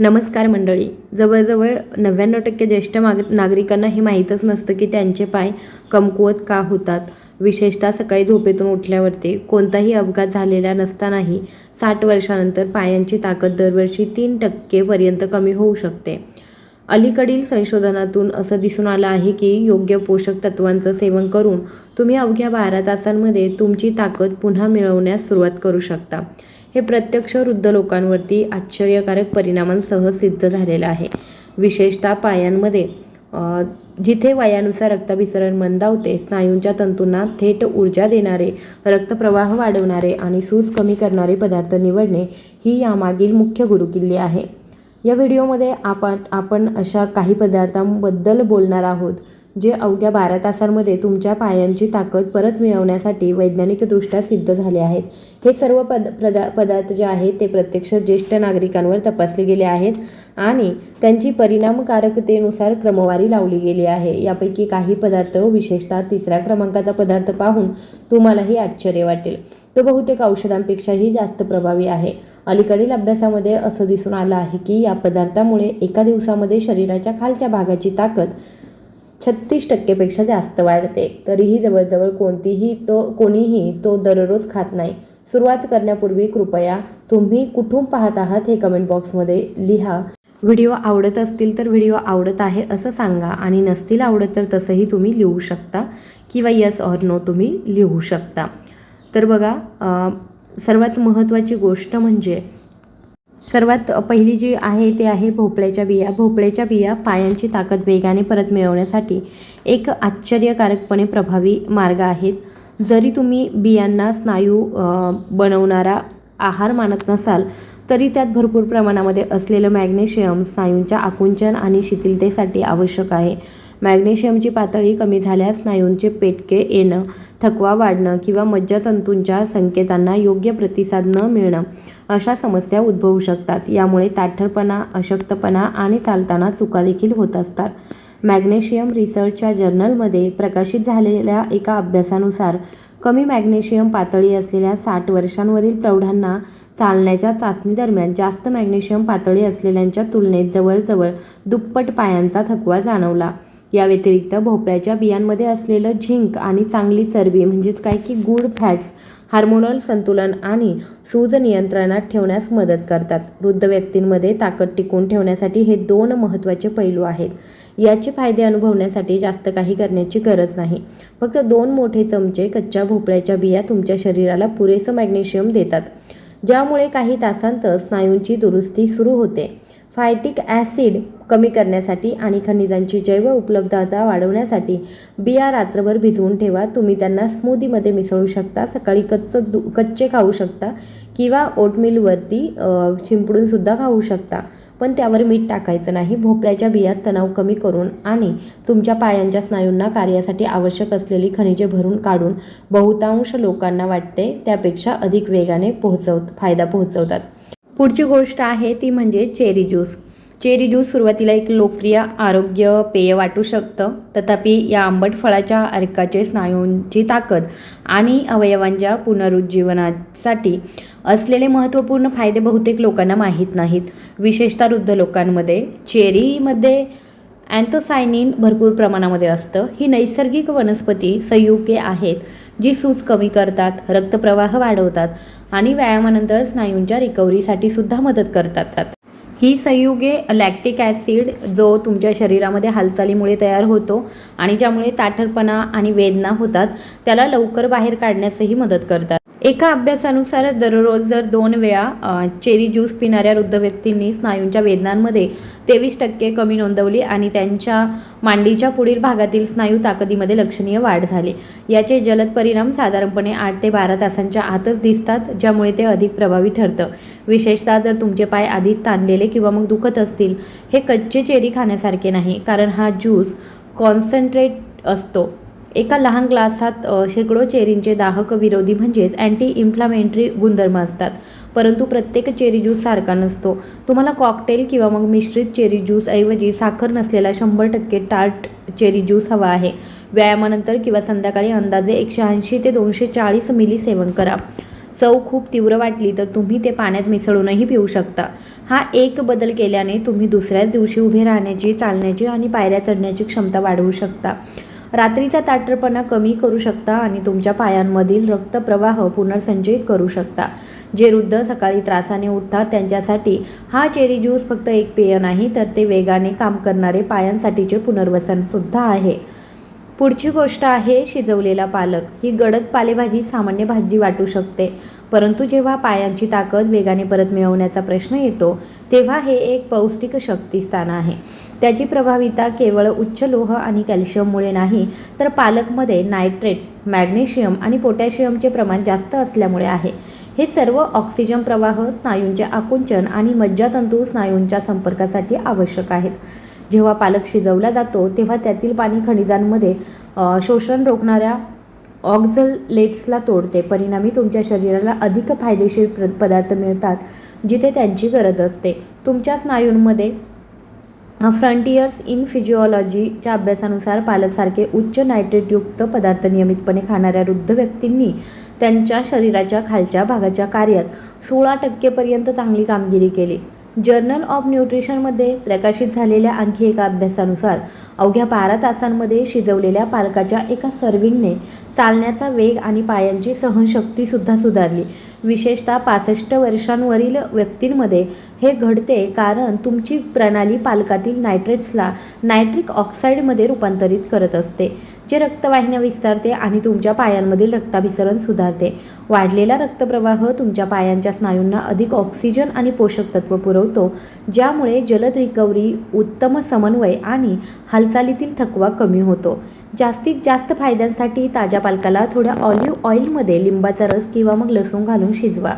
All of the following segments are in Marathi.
नमस्कार मंडळी. जवळजवळ नव्याण्णव टक्के ज्येष्ठ माग नागरिकांना हे माहीतच नसतं की त्यांचे पाय कमकुवत का होतात. विशेषतः सकाळी झोपेतून उठल्यावरती कोणताही अपघात झालेला नसतानाही साठ वर्षानंतर पायांची ताकद दरवर्षी तीन टक्केपर्यंत कमी होऊ शकते. अलीकडील संशोधनातून असं दिसून आलं आहे की योग्य पोषक तत्वांचं सेवन करून तुम्ही अवघ्या बारा तासांमध्ये तुमची ताकद पुन्हा मिळवण्यास सुरुवात करू शकता. हे प्रत्यक्ष वृद्ध लोकांवरती आश्चर्यकारक परिणामांसह सिद्ध झालेलं आहे. विशेषतः पायांमध्ये जिथे वयानुसार रक्ताभिसरण मंदावते स्नायूंच्या तंतूंना थेट ऊर्जा देणारे रक्तप्रवाह वाढवणारे आणि सूज कमी करणारे पदार्थ निवडणे ही यामागील मुख्य गुरुकिल्ली आहे. या व्हिडिओमध्ये आपण आपण अशा काही पदार्थांबद्दल बोलणार आहोत. जे अवघ्या बारा तासांमध्ये तुमच्या पायांची ताकद परत मिळवण्यासाठी वैज्ञानिकदृष्ट्या सिद्ध झाले आहेत. हे सर्व पद प्रदा पदार्थ जे आहेत ते प्रत्यक्ष ज्येष्ठ नागरिकांवर तपासले गेले आहेत आणि त्यांची परिणामकारकतेनुसार क्रमवारी लावली गेली आहे. यापैकी काही पदार्थ विशेषतः तिसऱ्या क्रमांकाचा पदार्थ पाहून तुम्हालाही आश्चर्य वाटेल. तो बहुतेक औषधांपेक्षाही जास्त प्रभावी आहे. अलीकडील अभ्यासामध्ये असं दिसून आलं आहे की या पदार्थामुळे एका दिवसामध्ये शरीराच्या खालच्या भागाची ताकद छत्तीस टक्केपेक्षा जास्त वाढते. तरीही जवळजवळ कोणतीही तो कोणीही तो दररोज खात नाही. सुरुवात करण्यापूर्वी कृपया तुम्ही कुठून पाहत आहात हे कमेंट बॉक्समध्ये लिहा. व्हिडिओ आवडत असतील तर व्हिडिओ आवडत आहे असं सांगा आणि नसतील आवडत तर तसंही तुम्ही लिहू शकता किंवा यस ऑर नो तुम्ही लिहू शकता. तर बघा सर्वात महत्त्वाची गोष्ट म्हणजे सर्वात पहिली जी आहे ते आहे भोपळ्याच्या बिया. भोपळ्याच्या बिया पायांची ताकद वेगाने परत मिळवण्यासाठी एक आश्चर्यकारकपणे प्रभावी मार्ग आहेत. जरी तुम्ही बियांना स्नायू बनवणारा आहार मानत नसाल तरी त्यात भरपूर प्रमाणामध्ये असलेलं मॅग्नेशियम स्नायूंच्या आकुंचन आणि शिथिलतेसाठी आवश्यक आहे. मॅग्नेशियमची पातळी कमी झाल्यास स्नायूंचे पेटके येणं थकवा वाढणं किंवा मज्जातंतूंच्या संकेतांना योग्य प्रतिसाद न मिळणं अशा समस्या उद्भवू शकतात. यामुळे ताठरपणा अशक्तपणा आणि चालताना चुका देखील होत असतात. मॅग्नेशियम रिसर्चच्या जर्नलमध्ये प्रकाशित झालेल्या एका अभ्यासानुसार कमी मॅग्नेशियम पातळी असलेल्या साठ वर्षांवरील प्रौढांना चालण्याच्या चाचणी दरम्यान जास्त मॅग्नेशियम पातळी असलेल्यांच्या तुलनेत जवळजवळ दुप्पट पायांचा थकवा जाणवला. या व्यतिरिक्त भोपळ्याच्या बियांमध्ये असलेलं झिंक आणि चांगली चरबी म्हणजेच काय की गुड फॅट्स हार्मोनल संतुलन आणि सूज नियंत्रणात ठेवण्यास मदत करतात. वृद्ध व्यक्तींमध्ये ताकद टिकवून ठेवण्यासाठी हे दोन महत्त्वाचे पैलू आहेत. याचे फायदे अनुभवण्यासाठी जास्त काही करण्याची गरज नाही. फक्त दोन मोठे चमचे कच्च्या भोपळ्याच्या बिया तुमच्या शरीराला पुरेसं मॅग्नेशियम देतात. ज्यामुळे काही तासांत स्नायूंची दुरुस्ती सुरू होते. फायटिक ॲसिड कमी करण्यासाठी आणि खनिजांची जैव उपलब्धता वाढवण्यासाठी बिया रात्रभर भिजवून ठेवा. तुम्ही त्यांना स्मूदीमध्ये मिसळू शकता. सकाळी कच्च दू कच्चे खाऊ शकता किंवा ओटमीलवरती शिंपडूनसुद्धा खाऊ शकता. पण त्यावर मीठ टाकायचं नाही. भोपळ्याच्या बियात तणाव कमी करून आणि तुमच्या पायांच्या स्नायूंना कार्यासाठी आवश्यक असलेली खनिजे भरून काढून बहुतांश लोकांना वाटते त्यापेक्षा अधिक वेगाने पोहोचव फायदा पोहोचवतात. पुढची गोष्ट आहे ती म्हणजे चेरी ज्यूस. चेरी ज्यूस सुरुवातीला एक लोकप्रिय आरोग्य पेय वाटू शकतं. तथापि या आंबट फळाच्या अर्काचे स्नायूंची ताकद आणि अवयवांच्या पुनरुज्जीवनासाठी असलेले महत्त्वपूर्ण फायदे बहुतेक लोकांना माहीत नाहीत. विशेषतः वृद्ध लोकांमध्ये चेरीमध्ये अँथोसायनिन भरपूर प्रमाणामध्ये असतं. ही नैसर्गिक वनस्पती संयुगे आहेत. जी सूज कमी करतात रक्तप्रवाह वाढवतात आणि व्यायामानंतर स्नायूंच्या रिकव्हरीसाठी सुद्धा मदत करतात. ही संयुगे लॅक्टिक ॲसिड जो तुमच्या शरीरामध्ये हालचालीमुळे तयार होतो आणि ज्यामुळे ताठरपणा आणि वेदना होतात त्याला लवकर बाहेर काढण्यासही मदत करतात. एका अभ्यासानुसार दररोज जर दोन वेळा चेरी ज्यूस पिणाऱ्या वृद्ध व्यक्तींनी स्नायूंच्या वेदनांमध्ये तेवीस टक्के कमी नोंदवली आणि त्यांच्या मांडीच्या पुढील भागातील स्नायू ताकदीमध्ये लक्षणीय वाढ झाली. याचे जलद परिणाम साधारणपणे आठ ते बारा तासांच्या आतच दिसतात ज्यामुळे ते अधिक प्रभावी ठरतं. विशेषतः जर तुमचे पाय आधीच ताणलेले किंवा मग दुखत असतील हे कच्चे चेरी खाण्यासारखे नाही कारण हा ज्यूस कॉन्सन्ट्रेट असतो. एका लहान ग्लासात शेकडो चेरींचे दाहक विरोधी म्हणजेच अँटी इन्फ्लामेंटरी गुणधर्म असतात. परंतु प्रत्येक चेरी ज्यूस सारखा नसतो. तुम्हाला कॉकटेल किंवा मग मिश्रित चेरी ज्यूस ऐवजी साखर नसलेला शंभर टक्के टार्ट चेरी ज्यूस हवा आहे. व्यायामानंतर किंवा संध्याकाळी अंदाजे एकशे ऐंशी ते दोनशे चाळीस मिली सेवन करा. चव खूप तीव्र वाटली तर तुम्ही ते पाण्यात मिसळूनही पिऊ शकता. हा एक बदल केल्याने तुम्ही दुसऱ्याच दिवशी उभे राहण्याची चालण्याची आणि पायऱ्या चढण्याची क्षमता वाढवू शकता. रात्रीचा ताटरपणा कमी करू शकता आणि तुमच्या पायांमधील रक्तप्रवाह पुनर्संचयित करू शकता. जे वृद्ध सकाळी त्रासाने उठतात त्यांच्यासाठी हा चेरी ज्यूस फक्त एक पेय नाही तर ते वेगाने काम करणारे पायांसाठीचे पुनर्वसन सुद्धा आहे. पुढची गोष्ट आहे शिजवलेला पालक. ही गडद पालेभाजी सामान्य भाजी वाटू शकते परंतु जेव्हा पायांची ताकद वेगाने परत मिळवण्याचा प्रश्न येतो तेव्हा हे एक पौष्टिक शक्तिस्थान आहे. त्याची प्रभाविता केवळ उच्च लोह आणि कॅल्शियममुळे नाही तर पालकमध्ये नायट्रेट मॅग्नेशियम आणि पोटॅशियमचे प्रमाण जास्त असल्यामुळे आहे. हे सर्व ऑक्सिजन प्रवाह स्नायूंचे आकुंचन आणि मज्जातंतू स्नायूंच्या संपर्कासाठी आवश्यक आहेत. जेव्हा पालक शिजवला जातो तेव्हा त्यातील पाणी खनिजांमध्ये शोषण रोखणाऱ्या ऑक्झलेट्सला तोडते. परिणामी तुमच्या शरीराला अधिक फायदेशीर पदार्थ मिळतात जिथे त्यांची गरज असते. तुमच्या स्नायूंमध्ये फ्रंटियर्स इन फिजिओलॉजीच्या अभ्यासानुसार पालकसारखे उच्च नायट्रेटयुक्त पदार्थ नियमितपणे खाणाऱ्या वृद्ध व्यक्तींनी त्यांच्या शरीराच्या खालच्या भागाच्या कार्यात सोळा टक्केपर्यंत चांगली कामगिरी केली. जर्नल ऑफ न्यूट्रिशनमध्ये प्रकाशित झालेल्या आणखी एका अभ्यासानुसार अवघ्या बारा तासांमध्ये शिजवलेल्या पालकाच्या एका सर्विंगने चालण्याचा वेग आणि पायांची सहनशक्तीसुद्धा सुधारली. विशेषतः पासष्ट वर्षांवरील व्यक्तींमध्ये हे घडते कारण तुमची प्रणाली पालकातील नायट्रेट्सला नायट्रिक ऑक्साईडमध्ये रूपांतरित करत असते. जे रक्तवाहिन्या विस्तारते आणि तुमच्या पायांमधील रक्ताभिसरण सुधारते. वाढलेला रक्तप्रवाह तुमच्या पायांच्या स्नायूंना अधिक ऑक्सिजन आणि पोषक तत्व पुरवतो ज्यामुळे जलद रिकव्हरी उत्तम समन्वय आणि हालचालीतील थकवा कमी होतो. जास्तीत जास्त फायद्यांसाठी ताज्या पालकाला थोड्या ऑलिव्ह ऑइलमध्ये लिंबाचा रस किंवा मग लसूण घालून शिजवा.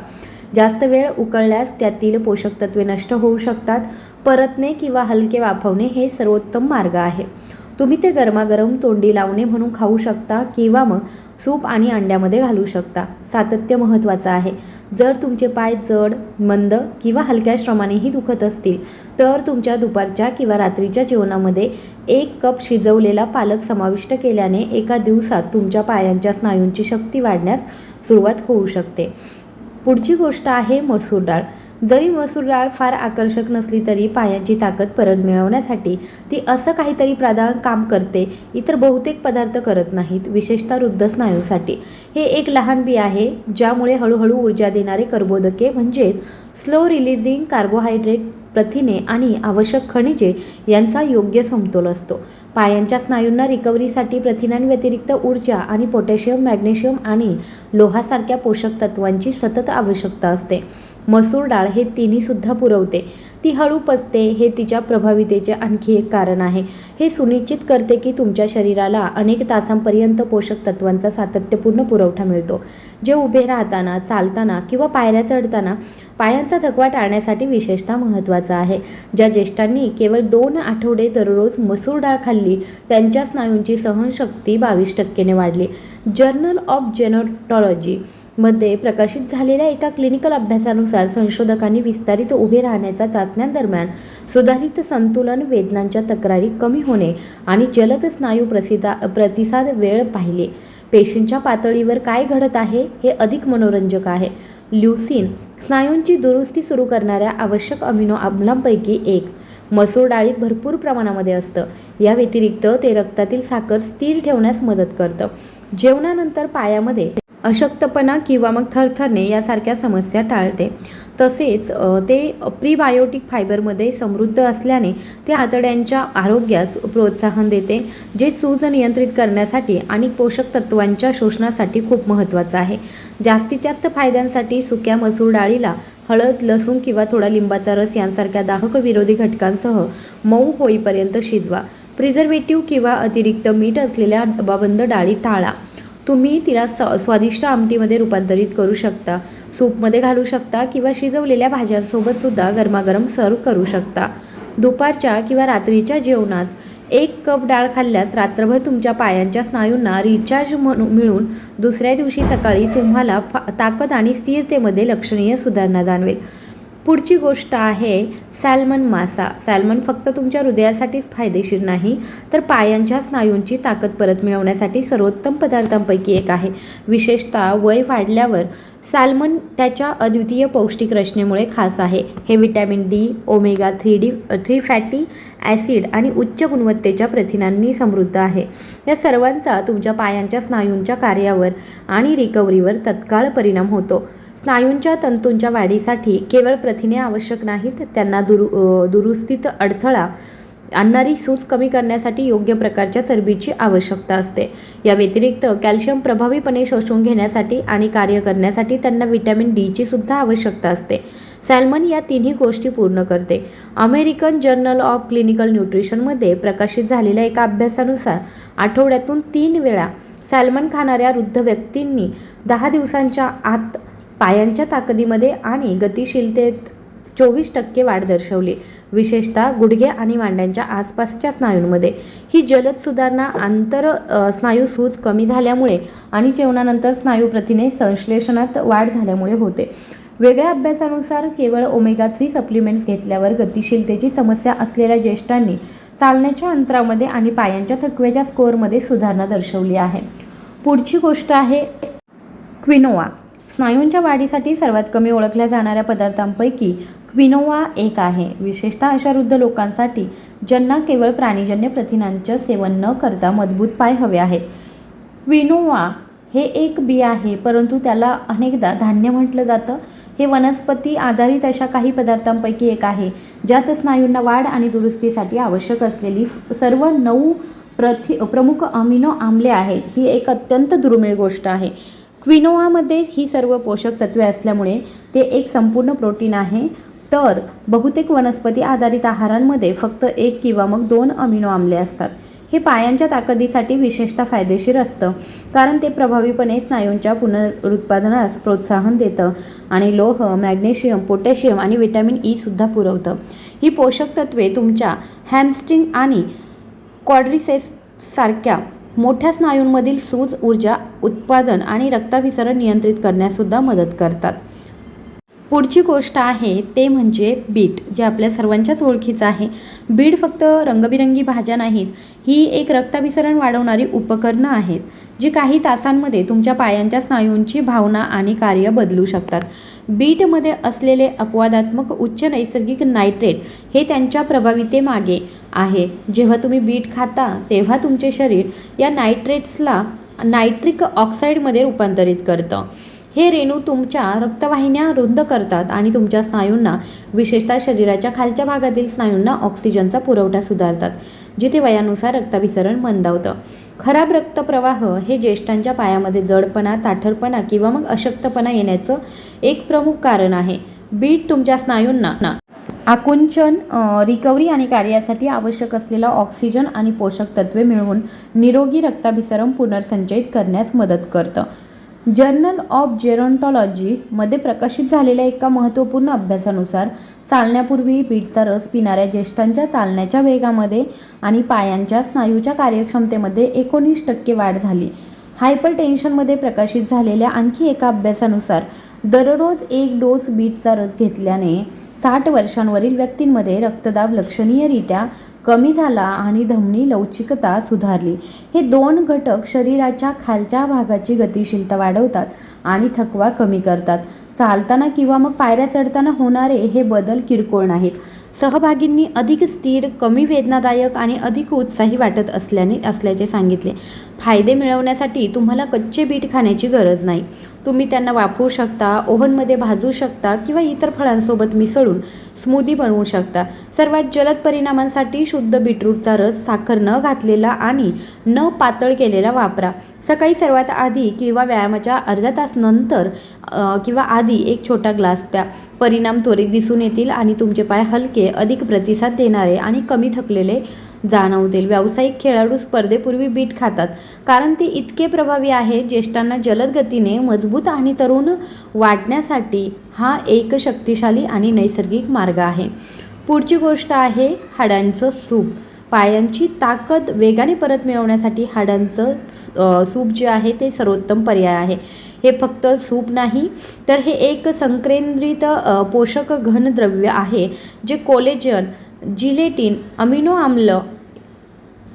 जास्त वेळ उकळल्यास त्यातील पोषक तत्वे नष्ट होऊ शकतात. परतणे किंवा हलके वाफवणे हे सर्वोत्तम मार्ग आहे. तुम्ही ते गरमागरम तोंडी लावणे म्हणून खाऊ शकता किंवा मग सूप आणि अंड्यामध्ये घालू शकता. सातत्य महत्त्वाचं आहे. जर तुमचे पाय जड मंद किंवा हलक्या श्रमानेही दुखत असतील तर तुमच्या दुपारच्या किंवा रात्रीच्या जेवणामध्ये एक कप शिजवलेला पालक समाविष्ट केल्याने एका दिवसात तुमच्या पायांच्या स्नायूंची शक्ती वाढण्यास सुरुवात होऊ शकते. पुढची गोष्ट आहे मसूर डाळ. जरी मसूर डाळ फार आकर्षक नसली तरी पायांची ताकद परत मिळवण्यासाठी ती असं काहीतरी प्रदान काम करते इतर बहुतेक पदार्थ करत नाहीत विशेषतः वृद्ध स्नायूसाठी. हे एक लहान बी आहे ज्यामुळे हळूहळू ऊर्जा देणारे कर्बोदके म्हणजेच स्लो रिलीजिंग कार्बोहायड्रेट प्रथिने आणि आवश्यक खनिजे यांचा योग्य समतोल असतो. पायांच्या स्नायूंना रिकव्हरीसाठी प्रथिनांव्यतिरिक्त ऊर्जा आणि पोटॅशियम मॅग्नेशियम आणि लोहासारख्या पोषक तत्वांची सतत आवश्यकता असते. मसूर डाळ हे तिन्हीसुद्धा पुरवते. ती हळू पचते हे तिच्या प्रभावितेचे आणखी एक कारण आहे. हे सुनिश्चित करते की तुमच्या शरीराला अनेक तासांपर्यंत पोषक तत्वांचा सातत्यपूर्ण पुरवठा मिळतो. जे उभे राहताना चालताना किंवा पायऱ्या चढताना पायांचा थकवा टाळण्यासाठी विशेषतः महत्त्वाचा आहे. ज्या ज्येष्ठांनी केवळ दोन आठवडे दररोज मसूर डाळ खाल्ली त्यांच्या स्नायूंची सहनशक्ती बावीस टक्केने वाढली. जर्नल ऑफ जेनोटॉलॉजी मध्ये प्रकाशित झालेल्या एका क्लिनिकल अभ्यासानुसार संशोधकांनी विस्तारित उभे राहण्याच्या चाचण्यांदरम्यान सुधारित संतुलन वेदनांच्या तक्रारी कमी होणे आणि जलद स्नायू प्रसिदा प्रतिसाद वेळ पाहिले. पेशींच्या पातळीवर काय घडत आहे हे अधिक मनोरंजक आहे. ल्युसिन स्नायूंची दुरुस्ती सुरू करणाऱ्या आवश्यक अमिनो आम्लांपैकी एक. मसूर डाळीत भरपूर प्रमाणामध्ये असतं. या व्यतिरिक्त ते रक्तातील साखर स्थिर ठेवण्यास मदत करतं. जेवणानंतर पायामध्ये अशक्तपणा किंवा मग थरथरणे यासारख्या समस्या टाळते. तसेच ते प्रीबायोटिक फायबरमध्ये समृद्ध असल्याने ते आतड्यांच्या आरोग्यास प्रोत्साहन देते जे सूज नियंत्रित करण्यासाठी आणि पोषक तत्वांच्या शोषणासाठी खूप महत्त्वाचं आहे. जास्तीत जास्त फायद्यांसाठी सुक्या मसूर डाळीला हळद लसूण किंवा थोडा लिंबाचा रस यांसारख्या दाहक विरोधी घटकांसह मऊ होईपर्यंत शिजवा. प्रिझर्वेटिव्ह किंवा अतिरिक्त मीठ असलेल्या डबाबंद डाळी टाळा. तुम्ही तिला स स्वादिष्ट आमटीमध्ये रूपांतरित करू शकता. सूपमध्ये घालू शकता किंवा शिजवलेल्या भाज्यांसोबतसुद्धा गरमागरम सर्व करू शकता. दुपारच्या किंवा रात्रीच्या जेवणात एक कप डाळ खाल्ल्यास रात्रभर तुमच्या पायांच्या स्नायूंना रिचार्ज म्हणून मिळून दुसऱ्या दिवशी सकाळी तुम्हाला फा ताकद आणि स्थिरतेमध्ये लक्षणीय सुधारणा जाणवेल. पुढची गोष्ट आहे सॅल्मन मासा. सॅल्मन फक्त तुमच्या हृदयासाठीच फायदेशीर नाही तर पायांच्या स्नायूंची ताकद परत मिळवण्यासाठी सर्वोत्तम पदार्थांपैकी एक आहे. विशेषतः वय वाढल्यावर सॅल्मन त्याच्या अद्वितीय पौष्टिक रचनेमुळे खास आहे. हे vitamin D omega three D three fatty acid आणि उच्च गुणवत्तेच्या प्रथिनांनी समृद्ध आहे. या सर्वांचा तुमच्या पायांच्या स्नायूंच्या कार्यावर आणि रिकव्हरीवर तत्काळ परिणाम होतो. स्नायूंच्या तंतूंच्या वाढीसाठी केवळ प्रथिने आवश्यक नाहीत त्यांना दुरु दुरुस्तीत अडथळा आणणारी सूज कमी करण्यासाठी योग्य प्रकारच्या चरबीची आवश्यकता असते. या व्यतिरिक्त कॅल्शियम प्रभावीपणे शोषून घेण्यासाठी आणि कार्य करण्यासाठी त्यांना व्हिटॅमिन डीची सुद्धा आवश्यकता असते. सॅल्मन या तिन्ही गोष्टी पूर्ण करते. अमेरिकन जर्नल ऑफ क्लिनिकल न्यूट्रिशनमध्ये प्रकाशित झालेल्या एका अभ्यासानुसार आठवड्यातून तीन वेळा सॅल्मन खाणाऱ्या वृद्ध व्यक्तींनी दहा दिवसांच्या आत पायांच्या ताकदीमध्ये आणि गतिशीलतेत चोवीस टक्के वाढ दर्शवली. विशेषतः गुडघे आणि मांड्यांच्या आसपासच्या स्नायूंमध्ये. ही जलद सुधारणा आंतर स्नायू सूज कमी झाल्यामुळे आणि जेवणानंतर स्नायू प्रथिने संश्लेषणात वाढ झाल्यामुळे होते. वेगळ्या अभ्यासानुसार केवळ ओमेगा थ्री सप्लिमेंट्स घेतल्यावर गतिशीलतेची समस्या असलेल्या ज्येष्ठांनी चालण्याच्या अंतरामध्ये आणि पायांच्या थकव्याच्या स्कोअरमध्ये सुधारणा दर्शवली आहे. पुढची गोष्ट आहे क्विनोवा स्नायूंच्या वाढीसाठी सर्वात कमी ओळखल्या जाणाऱ्या पदार्थांपैकी क्विनोवा एक आहे. विशेषतः अशा वृद्ध लोकांसाठी ज्यांना केवळ प्राणीजन्य प्रथिनांचं सेवन न करता मजबूत पाय हवे आहेत. क्विनोवा हे एक बी आहे परंतु त्याला अनेकदा धान्य म्हटलं जातं. हे वनस्पती आधारित अशा काही पदार्थांपैकी एक आहे ज्यात स्नायूंना वाढ आणि दुरुस्तीसाठी आवश्यक असलेली सर्व नऊ प्रथि प्रमुख अमिनो आम्ले आहेत. ही एक अत्यंत दुर्मिळ गोष्ट आहे. क्विनोआमध्ये ही सर्व पोषक तत्वे असल्यामुळे ते एक संपूर्ण प्रोटीन आहे. तर बहुतेक वनस्पती आधारित आहारांमध्ये फक्त एक किंवा मग दोन अमिनो आम्ले असतात. हे पायांच्या ताकदीसाठी विशेषतः फायदेशीर असतं कारण ते प्रभावीपणे स्नायूंच्या पुनरुत्पादनास प्रोत्साहन देतं आणि लोह मॅग्नेशियम पोटॅशियम आणि विटॅमिन ई सुद्धा पुरवतं. ही पोषक तत्वे तुमच्या हॅमस्ट्रिंग आणि क्वाड्रिसेस सारख्या मोठ्या स्नायूंमधील सूज ऊर्जा उत्पादन आणि रक्ताभिसरण नियंत्रित करण्यासुद्धा मदत करतात. पुढची गोष्ट आहे ते म्हणजे बीट जे आपल्या सर्वांच्याच ओळखीचं आहे. बीट फक्त रंगबिरंगी भाज्या नाहीत ही एक रक्ताभिसरण वाढवणारी उपकरणं आहेत जी काही तासांमध्ये तुमच्या पायांच्या स्नायूंची भावना आणि कार्य बदलू शकतात. बीटमध्ये असलेले अपवादात्मक उच्च नैसर्गिक नायट्रेट हे त्यांच्या प्रभावितेमागे आहे. जेव्हा तुम्ही बीट खाता तेव्हा तुमचे शरीर या नायट्रेट्सला नायट्रिक ऑक्साईडमध्ये रूपांतरित करतं. हे रेणू तुमच्या रक्तवाहिन्या रुंद करतात आणि तुमच्या स्नायूंना विशेषतः शरीराच्या खालच्या भागातील स्नायूंना ऑक्सिजनचा पुरवठा सुधारतात जिथे वयानुसार रक्ताभिसरण मंदावतं. खराब रक्तप्रवाह हे ज्येष्ठांच्या पायामध्ये जडपणा ताठरपणा किंवा मग अशक्तपणा येण्याचं एक प्रमुख कारण आहे. बीट तुमच्या स्नायूंना ना आकुंचन रिकव्हरी आणि कार्यासाठी आवश्यक असलेला ऑक्सिजन आणि पोषक तत्वे मिळवून निरोगी रक्ताभिसरण पुनर्संचयित करण्यास मदत करतं. जर्नल ऑफ जेरोंटॉलॉजीमध्ये प्रकाशित झालेल्या एका महत्त्वपूर्ण अभ्यासानुसार चालण्यापूर्वी पीठचा रस पिणाऱ्या ज्येष्ठांच्या चालण्याच्या वेगामध्ये आणि पायांच्या स्नायूच्या कार्यक्षमतेमध्ये एकोणीस टक्के वाढ झाली. हायपर टेन्शनमध्ये प्रकाशित झालेल्या आणखी एका अभ्यासानुसार दररोज एक डोस बीटचा रस घेतल्याने साठ वर्षांवरील व्यक्तींमध्ये रक्तदाब लक्षणीयरित्या कमी झाला आणि धमनी लवचिकता सुधारली. हे दोन घटक शरीराच्या खालच्या भागाची गतिशीलता वाढवतात आणि थकवा कमी करतात. चालताना किंवा मग पायऱ्या चढताना होणारे हे बदल किरकोळ नाहीत. सहभागींनी अधिक स्थिर कमी वेदनादायक आणि अधिक उत्साही वाटत असल्याने असल्याचे सांगितले. फायदे मिळवण्यासाठी तुम्हाला कच्चे बीट खाण्याची गरज नाही. तुम्ही त्यांना वाफवू शकता ओव्हनमध्ये भाजू शकता किंवा इतर फळांसोबत मिसळून स्मूदी बनवू शकता. सर्वात जलद परिणामांसाठी शुद्ध बीटरूटचा रस साखर न घातलेला आणि न पातळ केलेला वापरा. सकाळी सर्वात आधी किंवा व्यायामाच्या अर्धा तास नंतर किंवा आधी एक छोटा ग्लास प्या. परिणाम त्वरित दिसून येतील आणि तुमचे पाय हलके अधिक प्रतिसाद देणारे आणि कमी थकलेले जाणवतील व्यावसायिक खेळाडू स्पर्धेपूर्वी बीट खातात. कारण ते इतके प्रभावी आहे ज्येष्ठांना जलद गतीने मजबूत आणि तरुण वाटण्यासाठी हा एक शक्तिशाली आणि नैसर्गिक मार्ग आहे. पुढची गोष्ट आहे हाडांचं सूप. पायांची ताकद वेगाने परत मिळवण्यासाठी हाडांचं सूप जे आहे ते सर्वोत्तम पर्याय आहे. हे फक्त सूप नाही तर हे एक संकेंद्रित पोषक घनद्रव्य आहे जे कोलेजन जिलेटिन अमिनो आम्ल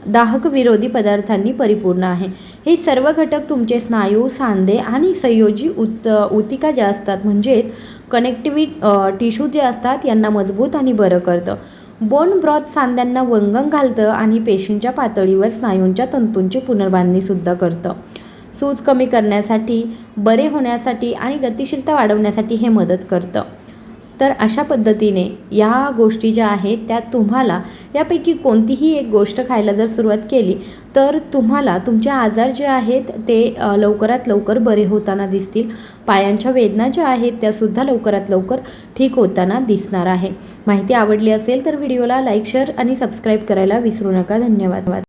दाहक विरोधी पदार्थांनी परिपूर्ण आहे. हे सर्व घटक तुमचे स्नायू सांधे आणि संयोजी उत उतिका ज्या असतात म्हणजेच कनेक्टिव्हि टिश्यू जे असतात यांना मजबूत आणि बरं करतं. बोन ब्रॉथ सांध्यांना वंगण घालतं आणि पेशींच्या पातळीवर स्नायूंच्या तंतूंची पुनर्बांधणीसुद्धा करतं. सूज कमी करण्यासाठी बरे होण्यासाठी आणि गतिशीलता वाढवण्यासाठी हे मदत करतं. तर अशा पद्धतीने या गोष्टी ज्या आहेत त्या तुम्हाला यापैकी कोणतीही एक गोष्ट खायला जर सुरुवात केली तर तुम्हाला तुमचे आजार जे आहेत ते लवकरात लवकर बरे होताना दिसतील. पायांच्या वेदना ज्या आहेत त्यासुद्धा लवकरात लवकर ठीक होताना दिसणार आहे. माहिती आवडली असेल तर व्हिडिओला लाईक शेअर आणि सबस्क्राईब करायला विसरू नका. धन्यवाद.